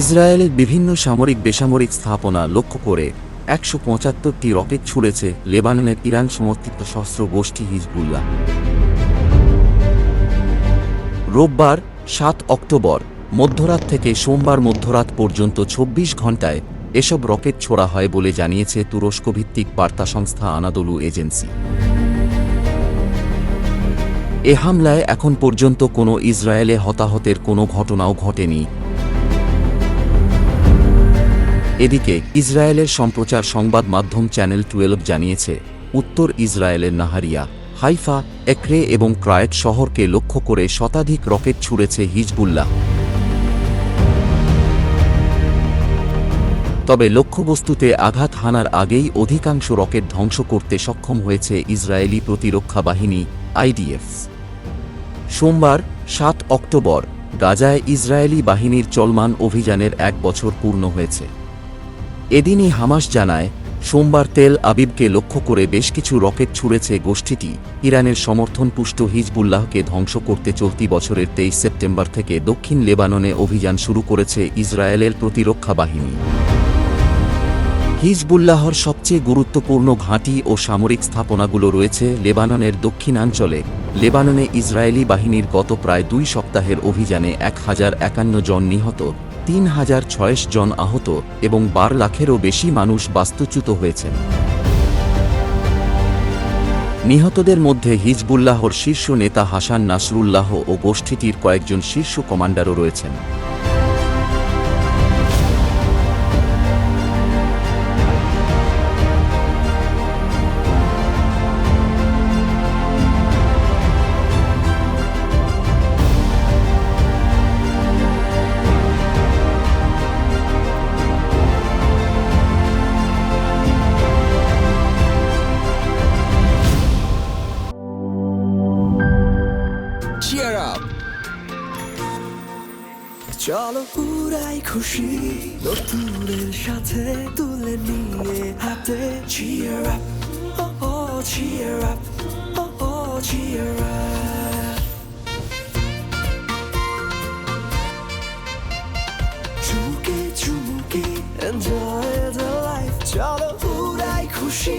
ইসরায়েলের বিভিন্ন সামরিক বেসামরিক স্থাপনা লক্ষ্য করে একশো পঁচাত্তরটি রকেট ছুড়েছে লেবাননের ইরান সমর্থিত সশস্ত্র গোষ্ঠী হিজবুল্লাহ। রোববার সাত অক্টোবর, মধ্যরাত থেকে সোমবার মধ্যরাত পর্যন্ত ২৪ ঘণ্টায় এসব রকেট ছোড়া হয় বলে জানিয়েছে তুরস্কভিত্তিক বার্তা সংস্থা আনাদলু এজেন্সি। এ হামলায় এখন পর্যন্ত কোনো ইসরায়েলে হতাহতের কোনো ঘটনাও ঘটেনি। এদিকে ইসরায়েলের সম্প্রচার সংবাদ মাধ্যম চ্যানেল টুয়েলভ জানিয়েছে, উত্তর ইসরায়েলের নাহারিয়া, হাইফা, একরে এবং ক্রায়েট শহরকে লক্ষ্য করে শতাধিক রকেট ছুড়েছে হিজবুল্লাহ। তবে লক্ষ্যবস্তুতে আঘাত হানার আগেই অধিকাংশ রকেট ধ্বংস করতে সক্ষম হয়েছে ইসরায়েলি প্রতিরক্ষা বাহিনী আইডিএফ। সোমবার, সাত অক্টোবর, গাজায় ইসরায়েলি বাহিনীর চলমান অভিযানের এক বছর পূর্ণ হয়েছে। এদিনই হামাস জানায়, সোমবার তেল আবিবকে লক্ষ্য করে বেশ কিছু রকেট ছুড়েছে গোষ্ঠীটি। ইরানের সমর্থনপুষ্ট হিজবুল্লাহকে ধ্বংস করতে চলতি বছরের তেইশ সেপ্টেম্বর থেকে দক্ষিণ লেবাননে অভিযান শুরু করেছে ইসরায়েলের প্রতিরক্ষা বাহিনী। হিজবুল্লাহর সবচেয়ে গুরুত্বপূর্ণ ঘাঁটি ও সামরিক স্থাপনাগুলো রয়েছে লেবাননের দক্ষিণাঞ্চলে। লেবাননে ইসরায়েলি বাহিনীর গত প্রায় দুই সপ্তাহের অভিযানে এক হাজার একান্ন জন নিহত। তিন হাজার ছয়শো জন আহত এবং বার লাখেরও বেশি মানুষ বাস্তুচ্যুত হয়েছেন। নিহতদের মধ্যে হিজবুল্লাহর শীর্ষ নেতা হাসান নাসরুল্লাহ ও গোষ্ঠীটির কয়েকজন শীর্ষ কমান্ডারও রয়েছেন। Cheer up! চলো পুরাই খুশি নতুনের সাথে তুলে নিয়ে হাতে oh oh cheer up oh oh cheer up চুমুকে চুমুকে enjoy the life চলো পুরাই খুশি